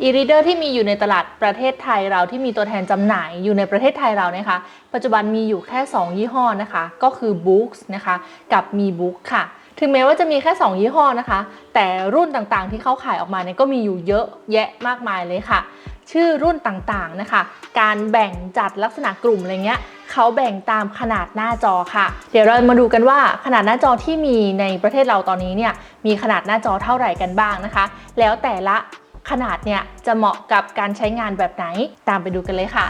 e-reader ที่มีอยู่ในตลาดประเทศไทยเราที่มีตัวแทนจำหน่ายอยู่ในประเทศไทยเรานะคะ ปัจจุบันมีอยู่แค่ 2 ยี่ห้อนะคะ ก็คือ Books นะคะกับมี Book ค่ะ ถึงแม้ว่าจะมีแค่ 2 ยี่ห้อนะคะ แต่รุ่นต่างๆที่เขาขายออกมาเนี่ยก็มีอยู่เยอะแยะมากมายเลยค่ะ ชื่อรุ่นต่างๆนะคะ การแบ่งจัดลักษณะกลุ่มอะไรเงี้ยเขาแบ่งตามขนาดหน้าจอค่ะ เดี๋ยวเรามาดูกันว่าขนาดหน้าจอที่มีในประเทศเราตอนนี้เนี่ยมีขนาดหน้าจอเท่าไหร่กันบ้างนะคะ แล้วแต่ละ ขนาดเนี่ยจะเหมาะกับการใช้งานแบบไหนตามไปดูกันเลยค่ะ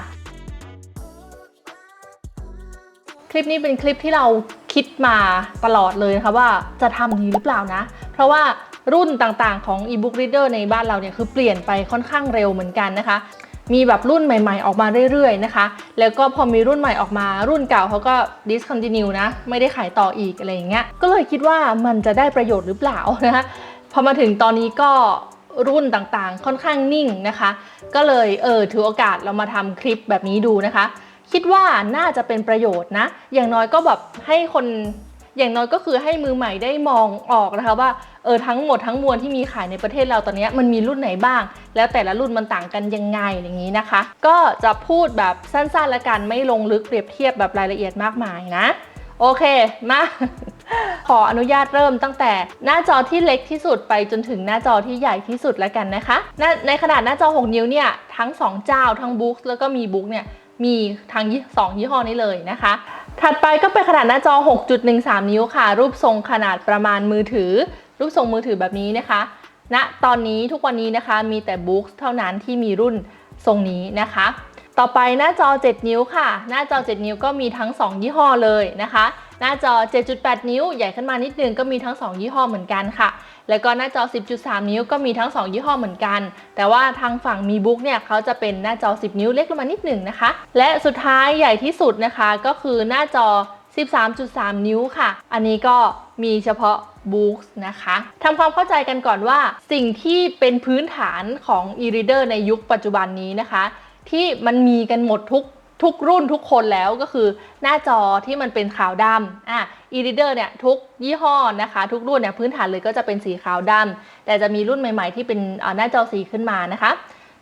คลิปนี้เป็นคลิปที่เราคิดมาตลอดเลยนะคะว่าจะทำดีหรือเปล่านะ เพราะว่ารุ่นต่างๆของ e-book reader ในบ้านเราเนี่ยคือเปลี่ยนไปค่อนข้างเร็วเหมือนกันนะคะ มีแบบรุ่นใหม่ๆ ออกมาเรื่อยๆนะคะ แล้วก็พอมีรุ่นใหม่ออกมารุ่นเก่าเขาก็ discontinue นะ ไม่ได้ขายต่ออีกอะไรอย่างเงี้ย ก็เลยคิดว่ามันจะได้ประโยชน์หรือเปล่านะคะพอมาถึงตอนนี้ก็ รุ่นต่างๆ ค่อนข้างนิ่งนะคะ ก็เลยเออถือโอกาสเรามาทำคลิปแบบนี้ดูนะคะ คิดว่าน่าจะเป็นประโยชน์นะ อย่างน้อยก็แบบให้คนอย่างน้อยก็คือให้มือใหม่ได้มองออกนะคะว่าเออทั้งหมดทั้งมวลที่มีขายในประเทศเราตอนนี้มันมีรุ่นไหนบ้าง แล้วแต่ละรุ่นมันต่างกันยังไงอย่างนี้นะคะ ก็จะพูดแบบสั้นๆละกันไม่ลงลึกเปรียบเทียบแบบรายละเอียดมากมายนะ โอเคมา ขออนุญาตเริ่มตั้งแต่หน้าจอที่เล็กที่สุดไปจนถึงหน้าจอที่ใหญ่ที่สุดแล้วกันนะคะในในขนาดหน้าจอ 6 นิ้วเนี่ยทั้ง 2 เจ้าทั้งบุ๊กแล้วก็มีบุ๊กเนี่ยมีทั้งยี่สองยี่ห้อนี้เลยนะคะ ถัดไปก็เป็นขนาดหน้าจอ 6.13 นิ้วค่ะ รูปทรงขนาดประมาณมือถือ รูปทรงมือถือแบบนี้นะคะณตอนนี้ทุกวันนี้นะคะมีแต่บุ๊กเท่านั้นที่มีรุ่นทรงนี้นะคะ ต่อไปหน้าจอ 7 นิ้วค่ะ หน้าจอ 7 นิ้วก็มีทั้ง 2 ยี่ห้อเลยนะคะ หน้าจอ 7.8 นิ้วใหญ่ขึ้นมานิดนึงก็มีทั้ง 2 ยี่ห้อเหมือนกันค่ะ แล้วก็หน้าจอ 10.3 นิ้วก็มีทั้ง 2 ยี่ห้อเหมือนกัน แต่ว่าทางฝั่งมีบุ๊กเนี่ยเขาจะเป็นหน้าจอ 10 นิ้วเล็กลงมานิดหนึ่งนะคะ และสุดท้ายใหญ่ที่สุดนะคะ ก็คือหน้าจอ 13.3 นิ้วค่ะ อันนี้ก็มีเฉพาะ Books นะคะทำความเข้าใจกันก่อนว่า สิ่งที่เป็นพื้นฐานของ e-reader ในยุคปัจจุบันนี้นะคะ ที่มันมีกันหมดทุก ทุกรุ่นทุกคนแล้วก็คือหน้าจอที่มันเป็นขาวดำอะ e-reader เนี่ยทุกยี่ห้อนะคะ ทุกรุ่นเนี่ยพื้นฐานเลยก็จะเป็นสีขาวดำแต่จะมีรุ่นใหม่ ๆ ที่เป็นหน้าจอสีขึ้นมานะคะ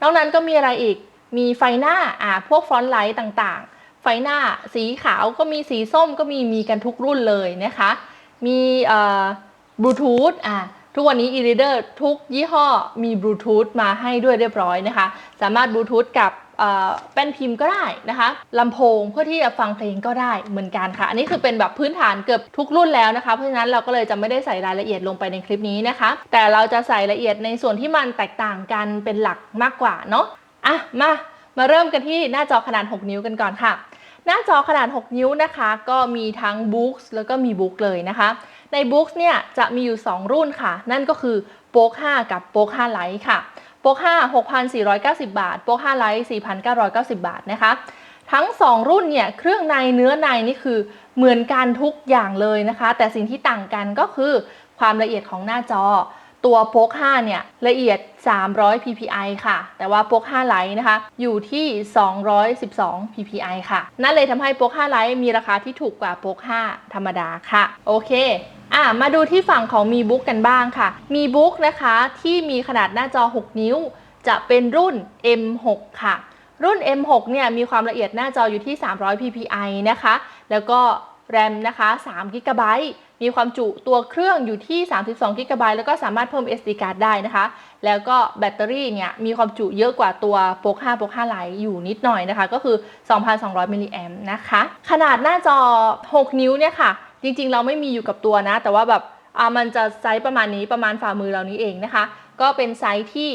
นอกนั้นก็มีอะไรอีกมีไฟหน้าอ่าพวกฟอนต์ไลท์ต่างๆ ไฟหน้าสีขาวก็มีสีส้มก็มีมีกันทุกรุ่นเลยนะคะ มีเอ่อบลูทูธอ่าทุกวันนี้ e-reader ทุกยี่ห้อมีบลูทูธมาให้ด้วยเรียบร้อยนะคะ สามารถบลูทูธกับ แป้นพิมพ์ก็ได้นะคะลำโพงเพื่อที่จะฟังเพลงก็ได้เหมือนกันค่ะ อันนี้คือเป็นแบบพื้นฐานเกือบทุกรุ่นแล้วนะคะ เพราะฉะนั้นเราก็เลยจะไม่ได้ใส่รายละเอียดลงไปในคลิปนี้นะคะ แต่เราจะใส่ละเอียดในส่วนที่มันแตกต่างกันเป็นหลักมากกว่าเนาะอะมามาเริ่มกันที่หน้าจอขนาด 6 นิ้วกันก่อนค่ะ หน้าจอขนาด 6 นิ้วนะคะ ก็มีทั้ง Books แล้วก็มี Book เลยนะคะ ใน Books เนี่ยจะมีอยู่ 2 รุ่นค่ะ นั่นก็คือโป๊ก5กับโป๊ก5 Lite ค่ะ โป๊ก5 6,490 บาท โป๊ก5 Lite 4,990 บาทนะคะ ทั้ง 2 รุ่นเนี่ย เครื่องในเนื้อในนี่คือเหมือนกันทุกอย่างเลยนะคะ แต่สิ่งที่ต่างกันก็คือความละเอียดของหน้าจอ ตัวโป๊ก5เนี่ย ละเอียด 300 ppi ค่ะ แต่ว่าโป๊ก5ไลท์นะคะ อยู่ที่ 212 ppi ค่ะ นั่นเลยทำให้โป๊ก5ไลท์มีราคาที่ถูกกว่าโป๊ก5ธรรมดาค่ะ โอเค อะมาดูที่ฝั่งของมีบุ๊กกันบ้างค่ะ มีบุ๊กนะคะที่มีขนาดหน้าจอ 6 นิ้ว จะเป็นรุ่น M6 ค่ะ รุ่น M6 เนี่ยมีความละเอียดหน้าจออยู่ที่ 300 ppi นะคะ แล้วก็แรมนะคะ3 g b มีความจุตัวเครื่องอยู่ที่ 32 g b แล้วก็สามารถเพิ่ม SD card ได้นะคะ แล้วก็แบตเตอรี่เนี่ยมีความจุเยอะกว่าตัวโปก5โปก5 Lite อยู่นิดหน่อยนะคะ ก็คือ 2,200 มิลลิแอมนะคะ ขนาดหน้าจอ 6 นิ้วเนี่ยค่ะ จริงๆ เราไม่มีอยู่กับตัวนะ แต่ว่าแบบอ่ามันจะไซส์ประมาณนี้ประมาณฝ่ามือเรานี้เองนะคะ ก็เป็นไซส์ที่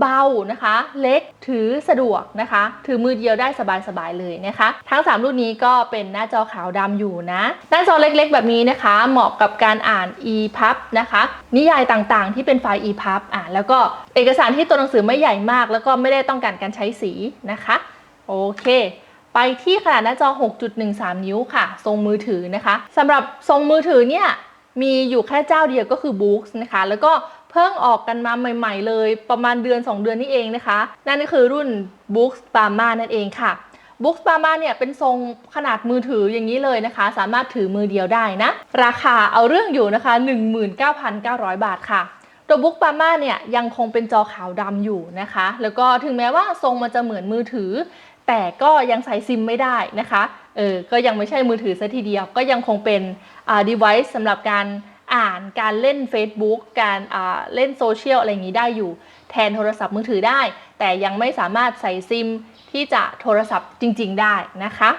เบานะคะ เล็กถือสะดวกนะคะ ถือมือเดียวได้สบายๆเลยนะคะ ทั้ง 3 รุ่นนี้ก็เป็นหน้าจอขาวดำอยู่นะ หน้าจอเล็กๆ แบบนี้นะคะ เหมาะกับการอ่าน EPUB นะคะ นิยายต่างๆ ที่เป็นไฟล์ EPUB อะแล้วก็เอกสารที่ตัวหนังสือไม่ใหญ่มาก แล้วก็ไม่ได้ต้องการการใช้สีนะคะ โอเค ไปที่ขนาดหน้าจอ 6.13 นิ้วค่ะ ทรงมือถือนะคะสำหรับทรงมือถือเนี่ยมีอยู่แค่เจ้าเดียวก็คือ Books นะคะ แล้วก็เพิ่งออกกันมาใหม่ ๆ เลยประมาณเดือน 2 เดือนนี้เองนะคะ นั่นก็คือรุ่น Books Pama นั่นเองค่ะ Books Pama เนี่ยเป็นทรงขนาดมือถืออย่างนี้เลยนะคะ สามารถถือมือเดียวได้นะ ราคาเอาเรื่องอยู่นะคะ 19,900 บาทค่ะ ตัวบุ๊กปาม่าเนี่ยยังคงเป็นจอขาวดำอยู่นะคะ แล้วก็ถึงแม้ว่าทรงมันจะเหมือนมือถือ แต่ก็ยังใส่ซิมไม่ได้นะคะเออก็ยังไม่ใช่มือถือซะทีเดียว ก็ยังคงเป็นอ่า device สำหรับการอ่านการเล่น Facebook การอ่าเล่นโซเชียลอะไรอย่างนี้ได้อยู่ แทนโทรศัพท์มือถือได้ แต่ยังไม่สามารถใส่ซิมที่จะโทรศัพท์จริง ๆ ได้นะคะ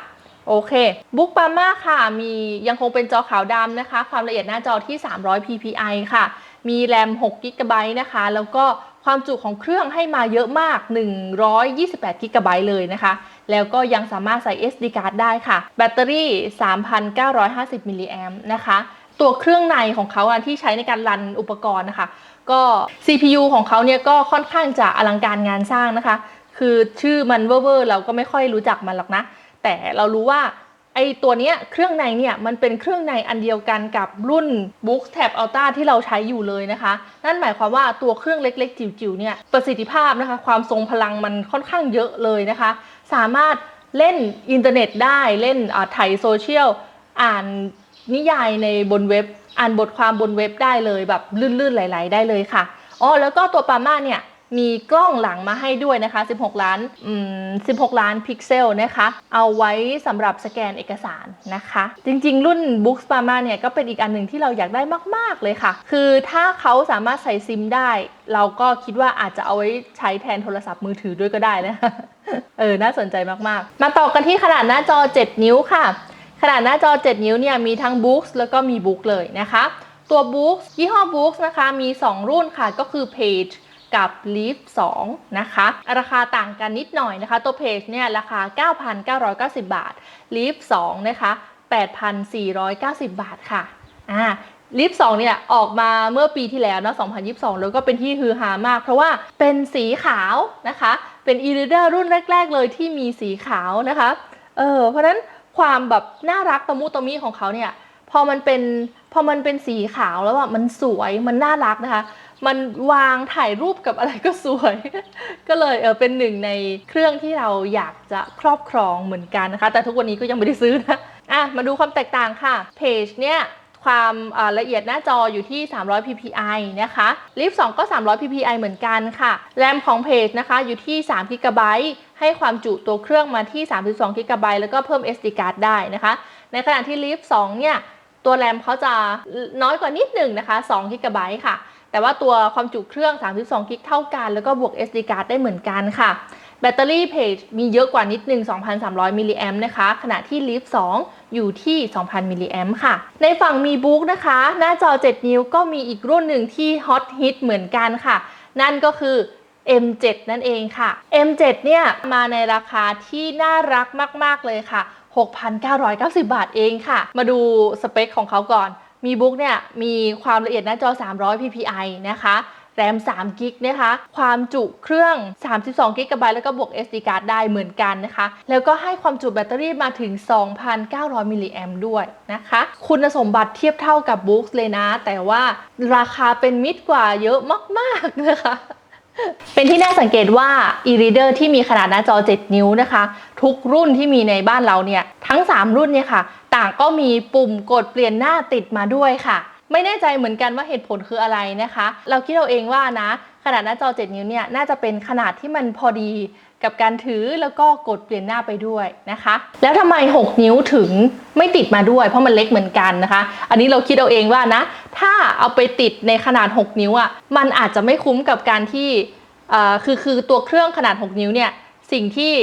โอเคบุ๊กปาม่าค่ะ มียังคงเป็นจอขาวดำนะคะ ความละเอียดหน้าจอที่ 300 ppi ค่ะ มีแรม6 g b นะคะ แล้วก็ ความจุของเครื่องให้มาเยอะมาก 128 g b เลยนะคะ แล้วก็ยังสามารถใส่ SD card ได้ค่ะ แบตเตอรี่ 3,950 มิลลิแอมนะคะ ตัวเครื่องในของเขาที่ใช้ในการรันอุปกรณ์นะคะ ก็ CPU ของเขาเนี่ยก็ค่อนข้างจะอลังการงานสร้างนะคะ คือชื่อมันเวอร์เราก็ไม่ค่อยรู้จักมันหรอกนะ แต่เรารู้ว่า ไอตัวเนี้ยเครื่องในเนี่ยมันเป็นเครื่องในอันเดียวกันกับรุ่น Book Tab Ultra ที่เราใช้อยู่เลยนะคะ นั่นหมายความว่าตัวเครื่องเล็กๆ จิ๋วๆเนี่ยประสิทธิภาพนะคะ ความทรงพลังมันค่อนข้างเยอะเลยนะคะ สามารถเล่นอินเทอร์เน็ตได้เล่นอ่าถ่ายโซเชียลอ่านนิยายในบนเว็บ อ่านบทความบนเว็บได้เลยแบบลื่นๆไหลๆได้เลยค่ะอ๋อแล้วก็ตัวปาม่าเนี่ย มีกล้องหลังมาให้ด้วยนะคะ 16 ล้านอืม16 ล้านพิกเซลนะคะ เอาไว้สำหรับสแกนเอกสารนะคะ จริงๆ รุ่น Books p a m a เนี่ยก็เป็นอีกอันหนึ่งที่เราอยากได้มาก ๆ เลยค่ะ คือถ้าเขาสามารถใส่ซิมได้ เราก็คิดว่าอาจจะเอาไว้ใช้แทนโทรศัพท์มือถือด้วยก็ได้นะคะเออ น่าสนใจมากๆ มาต่อกันที่ขนาดหน้าจอ 7 นิ้วค่ะ ขนาดหน้าจอ 7 นิ้วเนี่ยมีทั้ง Books แล้วก็มี Book เลยนะคะ ตัว Books ยี่ห้อ Books นะคะมี 2 รุ่นค่ะก็คือ Page กับ Leaf 2 นะคะ ราคาต่างกันนิดหน่อยนะคะ ตัว Page เนี่ยราคา 9,990 บาท Leaf 2 นะคะ 8,490 บาทค่ะอ่า Leaf 2เนี่ยออกมาเมื่อปีที่แล้วนะ2022 แล้วก็เป็นที่ฮือฮามาก เพราะว่าเป็นสีขาวนะคะ เป็น e-reader รุ่นแรก ๆ เลยที่มีสีขาวนะคะ เออ เพราะนั้นความแบบน่ารักตะมุตะมิของเขาเนี่ย พอมันเป็น พอมันเป็นสีขาวแล้วอะมันสวย มันน่ารักนะคะ มันวางถ่ายรูปกับอะไรก็สวย ก็เลยเออเป็นหนึ่งในเครื่องที่เราอยากจะครอบครองเหมือนกันนะคะ แต่ทุกวันนี้ก็ยังไม่ได้ซื้อนะอะมาดูความแตกต่างค่ะเพจเนี่ยความละเอียดหน้าจออยู่ที่ 300 ppi นะคะลิฟ2ก็ 300 ppi เหมือนกันค่ะ แรมของเพจนะคะอยู่ที่3 g b ให้ความจุตัวเครื่องมาที่ 32 g b แล้วก็เพิ่ม SD card ได้นะคะ ในขณะที่ลิฟ2เนี่ย ตัวแรมเขาจะน้อยกว่านิดหนึ่งนะคะ2 g b ค่ะ แต่ว่าตัวความจุเครื่อง 32 g b เท่ากัน แล้วก็บวก SD card ได้เหมือนกันค่ะ แบตเตอรี่เพจมีเยอะกว่านิดหนึ่ง2,300 มิลลิแอมนะคะ ขณะที่ Leaf 2อยู่ที่ 2,000 มิลลิแอมค่ะ ในฝั่งมีบุ๊กนะคะ หน้าจอ 7 นิ้วก็มีอีกรุ่นหนึ่งที่ฮอตฮิตเหมือนกันค่ะ นั่นก็คือ M7 นั่นเองค่ะ M7 เนี่ยมาในราคาที่น่ารักมาก ๆ เลยค่ะ 6,990 บาทเองค่ะ มาดูสเปคของเขาก่อน มีบุ๊กเนี่ยมีความละเอียดหน้าจอ 300 ppi นะคะแรม3กิกนะคะ ความจุเครื่อง 32กิกะไบต์แล้วก็บวก SD card ได้เหมือนกันนะคะ แล้วก็ให้ความจุแบตเตอรี่มาถึง 2,900 มิลลิแอมด้วยนะคะ คุณสมบัติเทียบเท่ากับบุ๊กเลยนะ แต่ว่าราคาเป็นมิตรกว่าเยอะมาก ๆ นะคะ เป็นที่น่าสังเกตว่า e-reader ที่มีขนาดหน้าจอ 7 นิ้วนะคะ ทุกรุ่นที่มีในบ้านเราเนี่ย ทั้ง 3 รุ่นเนี่ยค่ะ ต่างก็มีปุ่มกดเปลี่ยนหน้าติดมาด้วยค่ะ ไม่แน่ใจเหมือนกันว่าเหตุผลคืออะไรนะคะ เราคิดเอาเองว่านะ ขนาดหน้าจอ 7 นิ้วเนี่ยน่าจะเป็นขนาดที่มันพอดีกับการถือแล้วก็กดเปลี่ยนหน้าไปด้วยนะคะ แล้วทำไม 6 นิ้วถึงไม่ติดมาด้วย เพราะมันเล็กเหมือนกันนะคะ อันนี้เราคิดเอาเองว่านะ ถ้าเอาไปติดในขนาด 6 นิ้วอะ่ะมันอาจจะไม่คุ้มกับการที่คือคือตัวเครื่องขนาด 6 นิ้วเนี่ยสิ่งที่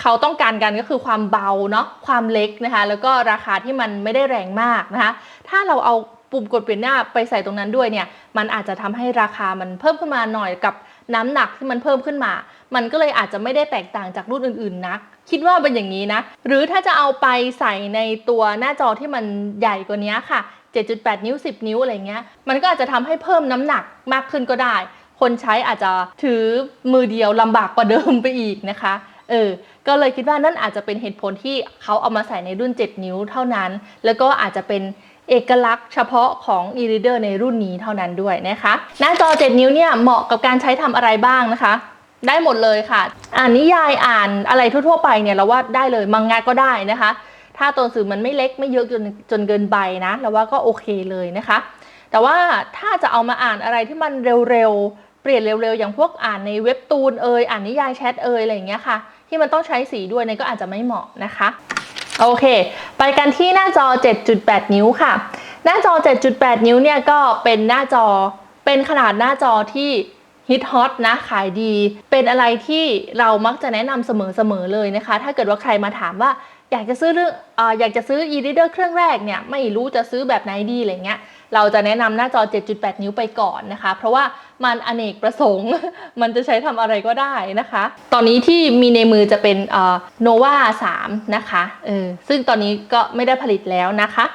เขาต้องการกันก็คือความเบาเนาะความเล็กนะคะ แล้วก็ราคาที่มันไม่ได้แรงมากนะคะ ถ้าเราเอาปุ่มกดเปลี่ยนหน้าไปใส่ตรงนั้นด้วยเนี่ยมันอาจจะทำให้ราคามันเพิ่มขึ้นมาหน่อยกับน้ำหนักที่มันเพิ่มขึ้นมา มันก็เลยอาจจะไม่ได้แตกต่างจากรุ่นอื่นๆนักคิดว่าเป็นอย่างนี้นะ หรือถ้าจะเอาไปใส่ในตัวหน้าจอที่มันใหญ่กว่านี้ค่ะ 7.8 นิ้ว 10 นิ้วอะไรเงี้ย มันก็อาจจะทำให้เพิ่มน้ำหนักมากขึ้นก็ได้ คนใช้อาจจะถือมือเดียวลำบากกว่าเดิมไปอีกนะคะ เออ ก็เลยคิดว่านั่นอาจจะเป็นเหตุผลที่เขาเอามาใส่ในรุ่น 7 นิ้วเท่านั้น แล้วก็อาจจะเป็นเอกลักษณ์เฉพาะของ e-reader ในรุ่นนี้เท่านั้นด้วยนะคะ หน้าจอ 7 นิ้วเนี่ยเหมาะกับการใช้ทำอะไรบ้างนะคะ ได้หมดเลยค่ะ อ่านนิยายอ่านอะไรทั่ว ๆ ไปเนี่ยเราว่าได้เลยมังงะก็ได้นะคะ ถ้าตัวหนังสือมันไม่เล็กไม่เยอะจนจนเกินไปนะเราว่าก็โอเคเลยนะคะ แต่ว่าถ้าจะเอามาอ่านอะไรที่มันเร็วๆเปลี่ยนเร็วๆ อย่างพวกอ่านในเว็บตูนเอยอ่านนิยายแชทเอยอะไรอย่างเงี้ยค่ะ ที่มันต้องใช้สีด้วยเนี่ยก็อาจจะไม่เหมาะนะคะโอเค ไปกันที่หน้าจอ 7.8 นิ้วค่ะ หน้าจอ 7.8 นิ้วเนี่ยก็เป็นหน้าจอเป็นขนาดหน้าจอที่ฮิตฮอตนะขายดี เป็นอะไรที่เรามักจะแนะนำเสมอๆเลยนะคะ ถ้าเกิดว่าใครมาถามว่าอยากจะซื้อเรื่องออยากจะซื้อ e-reader เครื่องแรกเนี่ยไม่รู้จะซื้อแบบไหนดีอะไรเงี้ย เราจะแนะนำหน้าจอ 7.8 นิ้วไปก่อนนะคะ เพราะว่า มันอเนกประสงค์ มันจะใช้ทำอะไรก็ได้นะคะ ตอนนี้ที่มีในมือจะเป็นเอ่อ nova 3นะคะเออซึ่งตอนนี้ก็ไม่ได้ผลิตแล้วนะคะ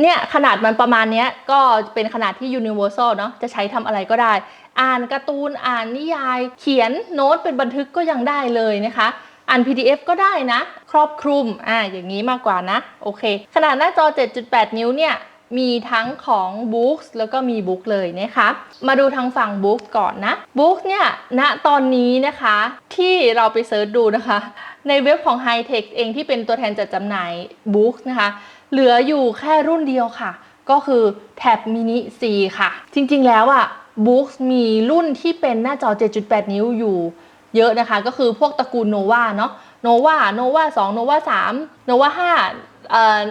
เนี่ยขนาดมันประมาณนี้ก็เป็นขนาดที่ universal เนาะจะใช้ทำอะไรก็ได้ อ่านการ์ตูนอ่านนิยาย เขียนโน้ตเป็นบันทึกก็ยังได้เลยนะคะอ่าน PDF ก็ได้นะ ครอบคลุมอ่าอย่างนี้มากกว่านะ โอเค ขนาดหน้าจอ 7.8 นิ้วเนี่ย มีทั้งของ Books แล้วก็มี Book เลยนะคะ มาดูทางฝั่ง Book ก่อนนะ Book เนี่ยณตอนนี้นะคะที่เราไปเซิร์ชดูนะคะ ในเว็บของ High-Tech เองที่เป็นตัวแทนจัดจำหน่าย Book นะคะ เหลืออยู่แค่รุ่นเดียวค่ะ ก็คือแท็บ mini C ค่ะ จริงๆแล้วอะ Books มีรุ่นที่เป็นหน้าจอ 7.8 นิ้วอยู่เยอะนะคะ ก็คือพวกตระกูล Nova เนาะ Nova Nova 2 Nova 3 Nova 5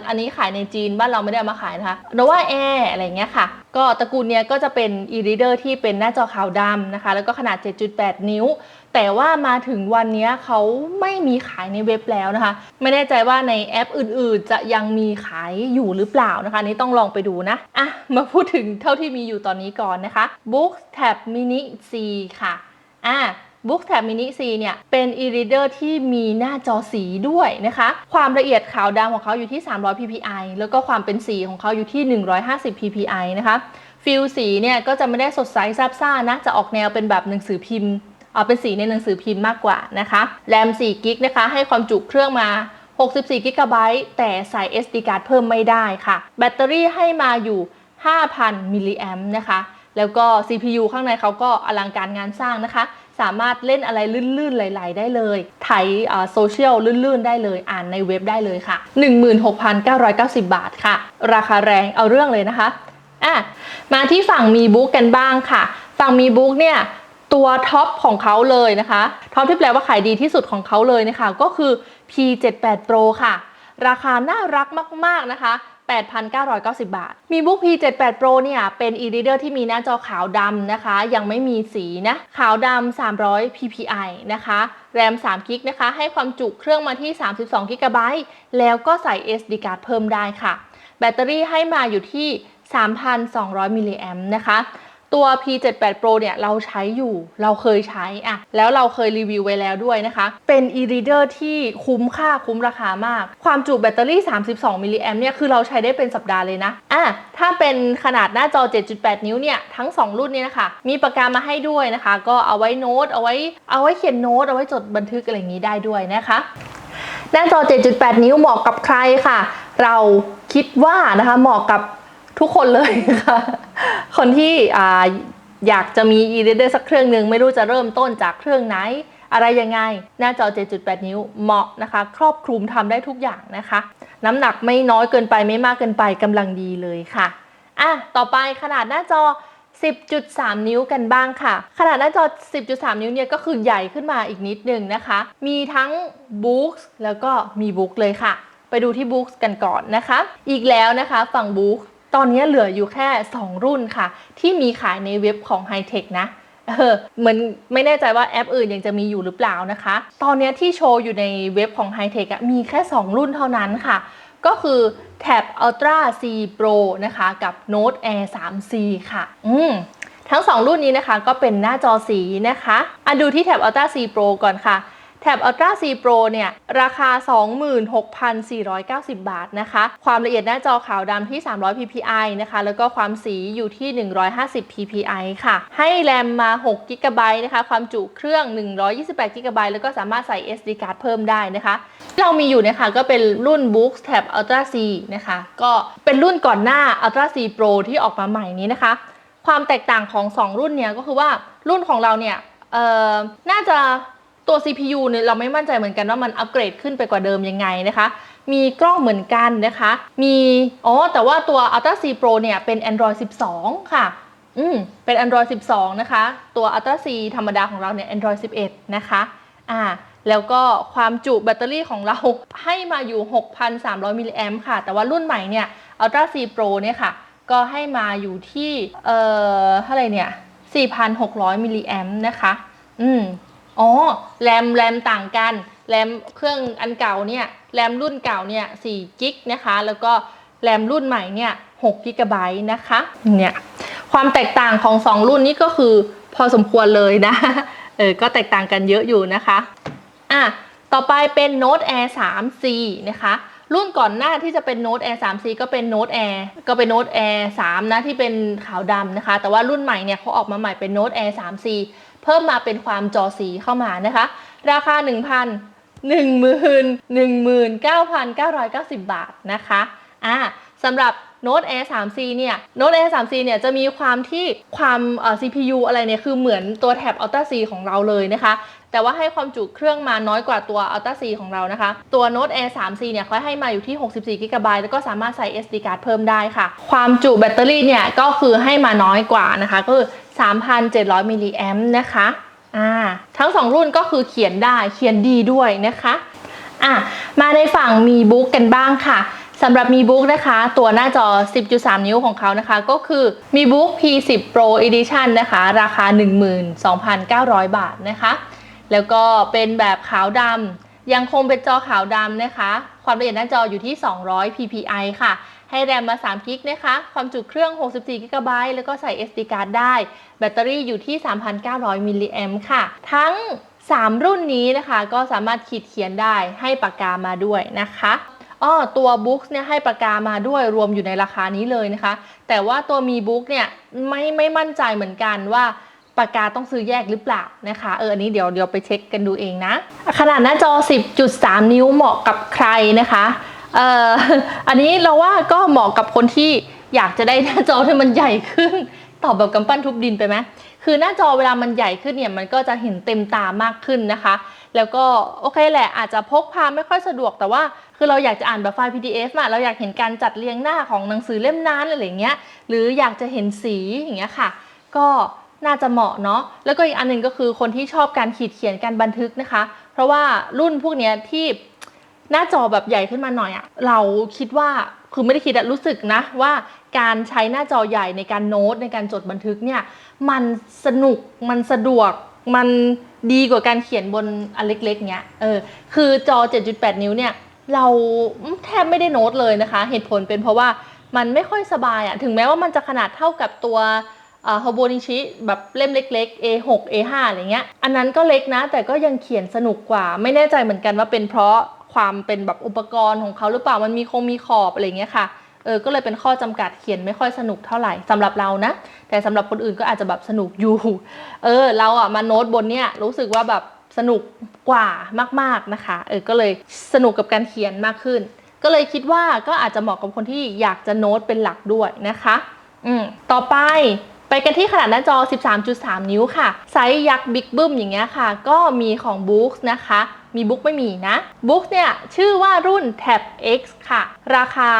อันนี้ขายในจีนบ้านเราไม่ได้เอามาขายนะคะ Nova Air อะไรเงี้ยค่ะ ก็ตระกูลเนี้ยก็จะเป็น e-reader ที่เป็นหน้าจอขาวดำนะคะ แล้วก็ขนาด 7.8 นิ้ว แต่ว่ามาถึงวันนี้เขาไม่มีขายในเว็บแล้วนะคะ ไม่แน่ใจว่าในแอปอื่นๆ จะยังมีขายอยู่หรือเปล่านะคะนี้ต้องลองไปดูนะ อะ มาพูดถึงเท่าที่มีอยู่ตอนนี้ก่อนนะคะ Book Tab Mini C ค่ะ อะ Book Tab Mini C เนี่ยเป็น e-reader ที่มีหน้าจอสีด้วยนะคะ ความละเอียดขาวดำของเขาอยู่ที่ 300 ppi แล้วก็ความเป็นสีของเขาอยู่ที่ 150 ppi นะคะฟิลสีเนี่ยก็จะไม่ได้สดใสซับซ่านะ จะออกแนวเป็นแบบหนังสือพิมพ์เอาเป็นสีในหนังสือพิมพ์มากกว่านะคะแรม4กิกนะคะ ให้ความจุเครื่องมา 64กิกะไบต์แต่ใส่ SD card เพิ่มไม่ได้ค่ะ แบตเตอรี่ให้มาอยู่ 5,000มิลลิแอมนะคะ แล้วก็ CPU ข้างในเขาก็อลังการงานสร้างนะคะ สามารถเล่นอะไรลื่นๆไหลๆได้เลยไถโซเชียลลื่นๆได้เลยอ่านในเว็บได้เลยค่ะ 16,990 บาทค่ะ ราคาแรงเอาเรื่องเลยนะคะอะมาที่ฝั่งมีบุ๊กกันบ้างค่ะ ฝั่งมีบุ๊กเนี่ยตัวท็อปของเขาเลยนะคะท็อปที่แปลว่าขายดีที่สุดของเขาเลยนะคะก็คือ P78 Pro ค่ะ ราคาน่ารักมาก ๆนะคะ 8,990 บาท มีบุ๊ก P78 Pro เนี่ยเป็น e-reader ที่มีหน้าจอขาวดำนะคะ ยังไม่มีสีนะ ขาวดำ300 ppi นะคะแรม3กิกนะคะ ให้ความจุเครื่องมาที่ 32 g b แล้วก็ใส่ SD card เพิ่มได้ค่ะ แบตเตอรี่ให้มาอยู่ที่ 3,200 มิลลิแอมป์นะคะ ตัว P78 Pro เนี่ยเราใช้อยู่เราเคยใช้อะแล้วเราเคยรีวิวไว้แล้วด้วยนะคะ เป็น e-reader ที่คุ้มค่าคุ้มราคามาก ความจุแบตเตอรี่ 32 มิลลิแอมเนี่ยคือเราใช้ได้เป็นสัปดาห์เลยนะอะถ้าเป็นขนาดหน้าจอ 7.8 นิ้วเนี่ยทั้ง 2 รุ่นนี้นะคะ มีปากกามาให้ด้วยนะคะ ก็เอาไว้โน้ตเอาไว้เอาไว้เขียนโน้ตเอาไว้จดบันทึกอะไรอย่างนี้ได้ด้วยนะคะ หน้าจอ 7.8 นิ้วเหมาะกับใครค่ะ เราคิดว่านะคะเหมาะกับ ทุกคนเลยค่ะ คนที่อ่าอยากจะมี e-reader สักเครื่องหนึ่งไม่รู้จะเริ่มต้นจากเครื่องไหน อะไรยังไง หน้าจอ 7.8 นิ้วเหมาะนะคะ ครอบคลุมทำได้ทุกอย่างนะคะ น้ำหนักไม่น้อยเกินไปไม่มากเกินไปกำลังดีเลยค่ะอะต่อไปขนาดหน้าจอ 10.3 นิ้วกันบ้างค่ะ ขนาดหน้าจอ 10.3 นิ้วเนี่ยก็คือใหญ่ขึ้นมาอีกนิดนึงนะคะ มีทั้ง Books แล้วก็มี Book เลยค่ะ ไปดูที่ Books กันก่อนนะคะ อีกแล้วนะคะฝั่ง Books ตอนนี้เหลืออยู่แค่ 2 รุ่นค่ะ ที่มีขายในเว็บของ High-Tech นะเออเหมือนไม่แน่ใจว่าแอปอื่นยังจะมีอยู่หรือเปล่านะคะ ตอนนี้ที่โชว์อยู่ในเว็บของ High-Tech อะมีแค่ 2 รุ่นเท่านั้นค่ะ ก็คือ Tab Ultra C Pro นะคะ กับ Note Air 3C ค่ะ อืมทั้ง 2 รุ่นนี้นะคะก็เป็นหน้าจอสีนะคะอะดูที่ Tab Ultra C Pro ก่อนค่ะ Tab Ultra C Pro เนี่ยราคา 26,490 บาทนะคะ ความละเอียดหน้าจอขาวดำที่ 300 ppi นะคะ แล้วก็ความสีอยู่ที่ 150 ppi ค่ะ ให้แรมมา 6 g b นะคะ ความจุเครื่อง 128 g b แล้วก็สามารถใส่ SD card เพิ่มได้นะคะที่เรามีอยู่เนี่ยค่ะก็เป็นรุ่น Books Tab Ultra C นะคะ ก็เป็นรุ่นก่อนหน้า Ultra C Pro ที่ออกมาใหม่นี้นะคะ ความแตกต่างของ 2 รุ่นเนี่ยก็คือว่ารุ่นของเราเนี่ยเอ่อน่าจะ ตัว CPU เนี่ยเราไม่มั่นใจเหมือนกันว่ามันอัปเกรดขึ้นไปกว่าเดิมยังไงนะคะ มีกล้องเหมือนกันนะคะ มีอ๋อแต่ว่าตัว Ultra C Pro เนี่ยเป็น Android 12 ค่ะอืมเป็น Android 12 นะคะ ตัว Ultra C ธรรมดาของเราเนี่ย Android 11 นะคะอ่าแล้วก็ความจุแบตเตอรี่ของเราให้มาอยู่ 6,300 มิลลิแอมค่ะ แต่ว่ารุ่นใหม่เนี่ย Ultra C Pro เนี่ยค่ะ ก็ให้มาอยู่ที่ เอ่อเท่าไร่เนี่ย 4,600 มิลลิแอมนะคะ อืม อ๋อแรมแรมต่างกันแรมเครื่องอันเก่าเนี่ยแรมรุ่นเก่าเนี่ย4กิกนะคะ แล้วก็แรมรุ่นใหม่เนี่ย6กิกะไบต์นะคะเนี่ยความแตกต่างของ 2 รุ่นนี้ก็คือพอสมควรเลยนะเออก็แตกต่างกันเยอะอยู่นะคะอะต่อไปเป็น Note Air 3C นะคะรุ่นก่อนหน้าที่จะเป็น Note Air 3C ก็เป็น Note Air ก็เป็น Note Air 3 นะที่เป็นขาวดำนะคะ แต่ว่ารุ่นใหม่เนี่ยเขาออกมาใหม่เป็น Note Air 3C พิ่มมาเป็นความจอสีเข้ามานะคะ ราคา 1,000 1,000 19,990 บาทนะคะอ่าสำหรับ Note Air 3C เนี่ย Note Air 3C เนี่ยจะมีความที่ความเอ่อ CPU อะไรเนี่ยคือเหมือนตัวแท็บ Ultra C ของเราเลยนะคะแต่ว่าให้ความจุเครื่องมาน้อยกว่าตัว Ultra C ของเรานะคะ ตัว Note Air 3C เนี่ยเขาให้มาอยู่ที่ 64 GB แล้วก็สามารถใส่ SD card เพิ่มได้ค่ะ ความจุแบตเตอรี่เนี่ยก็คือให้มาน้อยกว่านะคะ ก็คือ 3,700 มิลลิแอมป์นะคะอ่าทั้ง 2 รุ่นก็คือเขียนได้เขียนดีด้วยนะคะอะมาในฝั่งมีบุ๊กกันบ้างค่ะ สำหรับมีบุ๊กนะคะ ตัวหน้าจอ 10.3 นิ้วของเขานะคะ ก็คือมีบุ๊ก P10 Pro Edition นะคะ ราคา 12,900 บาทนะคะ แล้วก็เป็นแบบขาวดำยังคงเป็นจอขาวดำนะคะ ความละเอียดหน้าจออยู่ที่ 200 ppi ค่ะ ให้แรมมา3กิกนะคะ ความจุเครื่อง 64กิกะไบต์แล้วก็ใส่ SD card ได้ แบตเตอรี่อยู่ที่ 3,900 มิลลิแอมค่ะ ทั้ง 3 รุ่นนี้นะคะ ก็สามารถขีดเขียนได้ให้ปากกามาด้วยนะคะ อ้อตัว Books เนี่ยให้ปากกามาด้วยรวมอยู่ในราคานี้เลยนะคะ แต่ว่าตัวมี Book เนี่ยไม่ไม่มั่นใจเหมือนกันว่าปากกาต้องซื้อแยกหรือเปล่านะคะเอออันนี้เดี๋ยวเดี๋ยวไปเช็คกันดูเองนะ ขนาดหน้าจอ 10.3 นิ้วเหมาะกับใครนะคะเอ่ออันนี้เราว่าก็เหมาะกับคนที่อยากจะได้หน้าจอที่มันใหญ่ขึ้นตอบแบบกำปั้นทุบดินไปไหมคือหน้าจอเวลามันใหญ่ขึ้นเนี่ยมันก็จะเห็นเต็มตามากขึ้นนะคะ แล้วก็โอเคแหละอาจจะพกพาไม่ค่อยสะดวกแต่ว่า คือเราอยากจะอ่านแบบไฟล์ PDF อะเราอยากเห็นการจัดเรียงหน้าของหนังสือเล่มนั้นอะไรอย่างเงี้ย หรืออยากจะเห็นสีอย่างเงี้ยค่ะ ก็น่าจะเหมาะเนาะ แล้วก็อีกอันหนึ่งก็คือคนที่ชอบการขีดเขียนการบันทึกนะคะ เพราะว่ารุ่นพวกเนี้ยที่หน้าจอแบบใหญ่ขึ้นมาหน่อยอะเราคิดว่าคือไม่ได้คิดรู้สึกนะว่าการใช้หน้าจอใหญ่ในการโน้ตในการจดบันทึกเนี่ยมันสนุกมันสะดวกมันดีกว่าการเขียนบนอันเล็กๆเนี้ยเออคือจอ 7.8 นิ้วเนี่ย เราแทบไม่ได้โน้ตเลยนะคะ เหตุผลเป็นเพราะว่ามันไม่ค่อยสบายอะถึงแม้ว่ามันจะขนาดเท่ากับตัวฮอโบนิชิแบบเล่มเล็กๆ A6 A5 อะไรเงี้ย อันนั้นก็เล็กนะ แต่ก็ยังเขียนสนุกกว่า ไม่แน่ใจเหมือนกันว่าเป็นเพราะความเป็นแบบอุปกรณ์ของเขาหรือเปล่า มันมีคงมีขอบอะไรเงี้ยค่ะ เออ ก็เลยเป็นข้อจำกัดเขียนไม่ค่อยสนุกเท่าไหร่สำหรับเรานะ แต่สำหรับคนอื่นก็อาจจะแบบสนุกอยู่ เออ เราอะมาโน้ตบนเนี้ยรู้สึกว่าแบบ สนุกกว่ามากๆนะคะเออก็เลยสนุกกับการเขียนมากขึ้น ก็เลยคิดว่าก็อาจจะเหมาะกับคนที่อยากจะโน้ตเป็นหลักด้วยนะคะอืมต่อไปไปกันที่ขนาดหน้าจอ 13.3 นิ้วค่ะ ไซส์ยักษ์บิ๊กบึ้มอย่างเงี้ยค่ะ ก็มีของ Books นะคะ มี Book ไม่มีนะ Books เนี่ยชื่อว่ารุ่น Tab X ค่ะ ราคา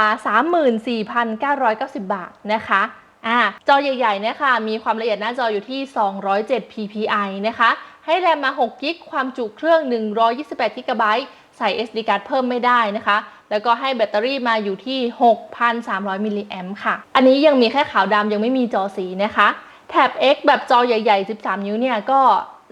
34,990 บาทนะคะอ่าจอใหญ่ๆเนี่ยค่ะ มีความละเอียดหน้าจออยู่ที่ 207 ppi นะคะ ให้แรมมา 6 กิก ความจุเครื่อง 128 g b ใส่ SD card เพิ่มไม่ได้นะคะ แล้วก็ให้แบตเตอรี่มาอยู่ที่ 6,300 มิลลิแอมค่ะ อันนี้ยังมีแค่ขาวดำยังไม่มีจอสีนะคะ แท็บ X แบบจอใหญ่ ๆ 13 นิ้วเนี่ยก็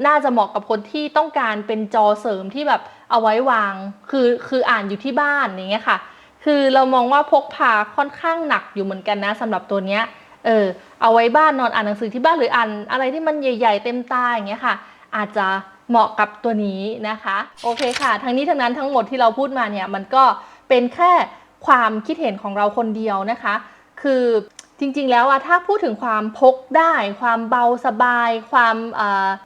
น่าจะเหมาะกับคนที่ต้องการเป็นจอเสริมที่แบบเอาไว้วาง คือคืออ่านอยู่ที่บ้านอย่างเงี้ยค่ะ คือเรามองว่าพกพาค่อนข้างหนักอยู่เหมือนกันนะสำหรับตัวเนี้ย เออ เอาไว้บ้านนอนอ่านหนังสือที่บ้านหรืออ่านอะไรที่มันใหญ่ ๆ เต็มตาอย่างเงี้ยค่ะ อาจจะเหมาะกับตัวนี้นะคะ โอเคค่ะ ทั้งนี้ทั้งนั้นทั้งหมดที่เราพูดมาเนี่ยมันก็เป็นแค่ความคิดเห็นของเราคนเดียวนะคะ คือจริงๆ แล้วอะถ้าพูดถึงความพกได้ ความเบาสบาย ความ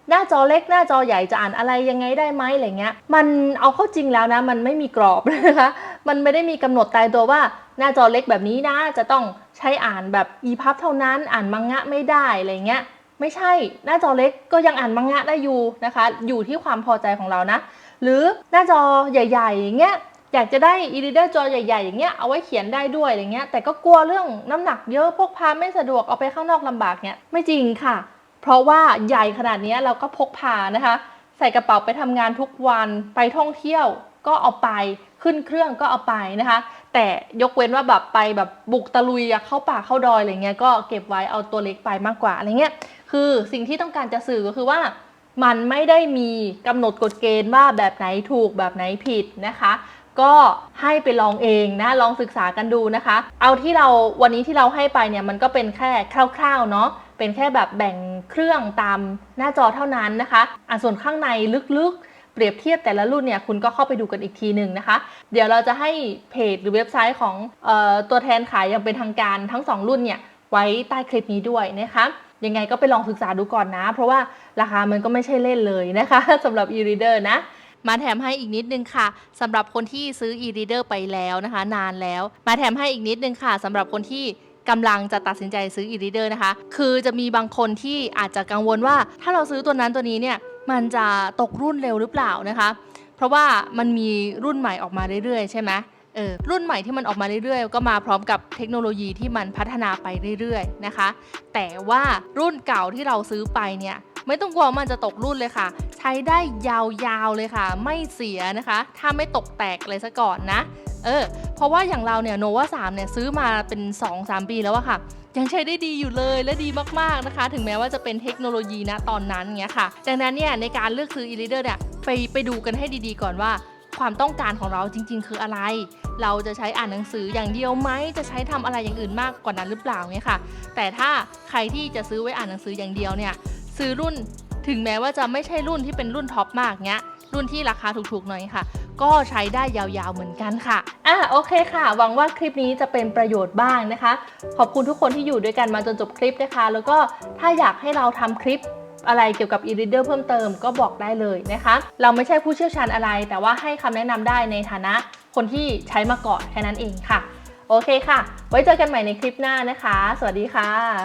หน้าจอเล็กหน้าจอใหญ่จะอ่านอะไรยังไงได้ไหมอะไรเงี้ย มันเอาเข้าจริงแล้วนะ มันไม่มีกรอบนะคะ มันไม่ได้มีกำหนดตายตัวว่าหน้าจอเล็กแบบนี้นะ จะต้องใช้อ่านแบบ e-pub เท่านั้น อ่านมังงะไม่ได้อะไรเงี้ย ไม่ใช่หน้าจอเล็กก็ยังอ่านมังงะได้อยู่นะคะ อยู่ที่ความพอใจของเรานะ หรือหน้าจอใหญ่ๆอย่างเงี้ยอยากจะได้ e-reader จอใหญ่ ๆ อย่างเงี้ยเอาไว้เขียนได้ด้วยอะไรเงี้ยแต่ก็กลัวเรื่องน้ำหนักเยอะพกพาไม่สะดวกเอาไปข้างนอกลำบากเนี่ยไม่จริงค่ะ เพราะว่าใหญ่ขนาดนี้เราก็พกพานะคะ ใส่กระเป๋าไปทำงานทุกวันไปท่องเที่ยวก็เอาไปขึ้นเครื่องก็เอาไปนะคะ แต่ยกเว้นว่าแบบไปแบบบุกตะลุยเข้าป่าเข้าดอยอะไรเงี้ยก็เก็บไว้เอาตัวเล็กไปมากกว่าอะไรเงี้ย คือสิ่งที่ต้องการจะสื่อก็คือว่ามันไม่ได้มีกำหนดกฎเกณฑ์ว่าแบบไหนถูกแบบไหนผิดนะคะ ก็ให้ไปลองเองนะลองศึกษากันดูนะคะ เอาที่เราวันนี้ที่เราให้ไปเนี่ยมันก็เป็นแค่คร่าวๆเนาะเป็นแค่แบบแบ่งเครื่องตามหน้าจอเท่านั้นนะคะอะส่วนข้างในลึกๆ เปรียบเทียบแต่ละรุ่นเนี่ยคุณก็เข้าไปดูกันอีกทีหนึ่งนะคะ เดี๋ยวเราจะให้เพจหรือเว็บไซต์ของออตัวแทนขายอย่างเป็นทางการทั้ง 2 รุ่นเนี่ยไว้ใต้คลิปนี้ด้วยนะคะ ยังไงก็ไปลองศึกษาดูก่อนนะ เพราะว่าราคามันก็ไม่ใช่เล่นเลยนะคะสำหรับ e-reader นะมาแถมให้อีกนิดนึงค่ะสำหรับคนที่ซื้อ e-reader ไปแล้วนะคะ นานแล้ว มาแถมให้อีกนิดนึงค่ะสำหรับคนที่กำลังจะตัดสินใจซื้อ e-reader นะคะ คือจะมีบางคนที่อาจจะกังวลว่า ถ้าเราซื้อตัวนั้นตัวนี้เนี่ยมันจะตกรุ่นเร็วหรือเปล่านะคะ เพราะว่ามันมีรุ่นใหม่ออกมาเรื่อยๆ ใช่ไหม เออรุ่นใหม่ที่มันออกมาเรื่อยๆ ก็มาพร้อมกับเทคโนโลยีที่มันพัฒนาไปเรื่อยๆนะคะ แต่ว่ารุ่นเก่าที่เราซื้อไปเนี่ยไม่ต้องกลัวมันจะตกรุ่นเลยค่ะ ใช้ได้ยาวๆเลยค่ะ ไม่เสียนะคะ ถ้าไม่ตกแตกเลยซะก่อนนะ เออ เพราะว่าอย่างเราเนี่ยโนวา3เนี่ยซื้อมาเป็น 2-3 ปีแล้วอะค่ะ ยังใช้ได้ดีอยู่เลยและดีมากๆนะคะ ถึงแม้ว่าจะเป็นเทคโนโลยีนะตอนนั้นเงี้ยค่ะดังนั้นเนี่ยในการเลือกซื้อ e-reader เนี่ยไปไปดูกันให้ดีๆก่อนว่า ความต้องการของเราจริง ๆ คืออะไร เราจะใช้อ่านหนังสืออย่างเดียวไหม จะใช้ทำอะไรอย่างอื่นมากกว่านั้นหรือเปล่าเนี่ยค่ะ แต่ถ้าใครที่จะซื้อไว้อ่านหนังสืออย่างเดียวเนี่ยซื้อรุ่นถึงแม้ว่าจะไม่ใช่รุ่นที่เป็นรุ่นท็อปมากเนี้ยรุ่นที่ราคาถูกๆหน่อยค่ะ ก็ใช้ได้ยาวๆเหมือนกันค่ะอะโอเคค่ะ หวังว่าคลิปนี้จะเป็นประโยชน์บ้างนะคะ ขอบคุณทุกคนที่อยู่ด้วยกันมาจนจบคลิปนะคะ แล้วก็ถ้าอยากให้เราทำคลิป อะไรเกี่ยวกับ e-reader เพิ่มเติมก็บอกได้เลยนะคะ เราไม่ใช่ผู้เชี่ยวชาญอะไร แต่ว่าให้คำแนะนำได้ในฐานะคนที่ใช้มาก่อนแค่นั้นเองค่ะ โอเคค่ะ ไว้เจอกันใหม่ในคลิปหน้านะคะ สวัสดีค่ะ